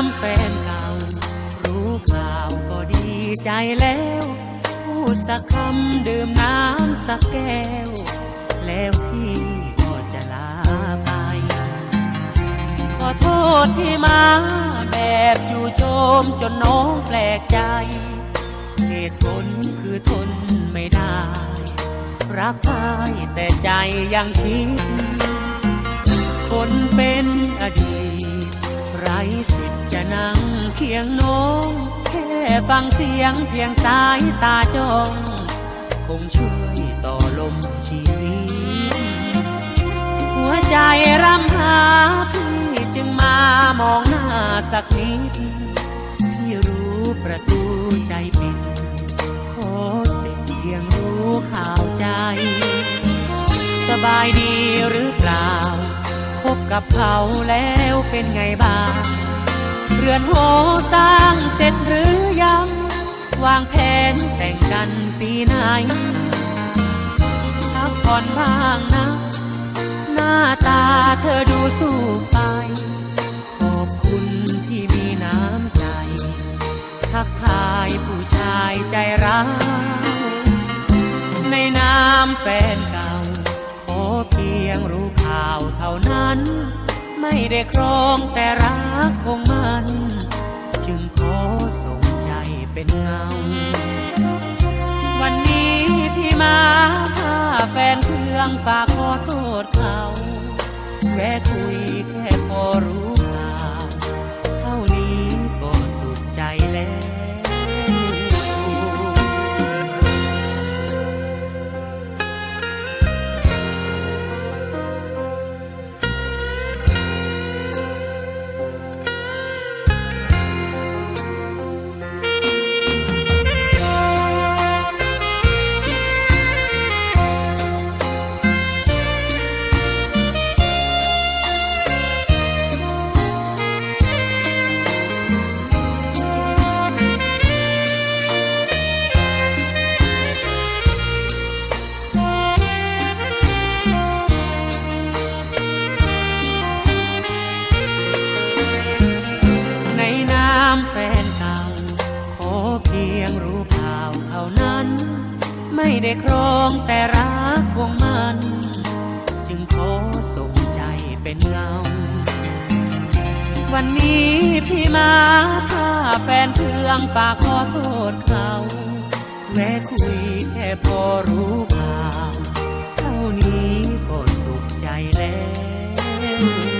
ามแฟนเก่า รู้ข่าวก็ดีใจแล้ว พูดสักคำดื่มน้ำสักแก้ว แล้วพี่ก็จะลาไป ขอโทษที่มาแบบจู่โจมจนน้องแปลกใจ เหตุผลคือทนไม่ได้ รักไปแต่ใจยังคิด คนเป็นอดีต สิทธิ์จะนั่งเคียงน้องแค่ฟังเสียงเพียงสายตาจ้อง คงช่วยต่อลมชีวิต หัวใจรำหาพี่จึงมามองหน้าสักนิด ที่รู้ประตูใจปิดขอเสียเพียงรู้ข่าวใจ สบายดีหรือเปล่า กับเขาแล้วเป็นไงบ้าง เรือนหสร้างเสร็จหรือยัง วางแผนแต่งกันปีไหนพักผ่อนบ้างนะ หน้าตาเธอดูสู้ไป ขอบคุณที่มีน้ำใจ ทักทายผู้ชายใจร้ายในนามแฟนก่าขอ เพียงรู้ข่าวเท่านั้น ไม่ได้ครองแต่รักคงมัน จึงขอส่งใจเป็นเงา วันนี้พี่มาถ้าแฟนเครื่องฝากขอโทษเขา แวะคุยแค่พอรู้ แฟนเก่า ขอเพียงรู้ข่าวเท่านั้น ไม่ได้ครองแต่รักคงมัน จึงขอส่งใจเป็นเงา วันนี้พี่มาถ้าแฟนเพื่องฝากขอโทษเขาแม้คุยแค่พอรู้ข่าว เท่านี้ก็สุขใจแล้ว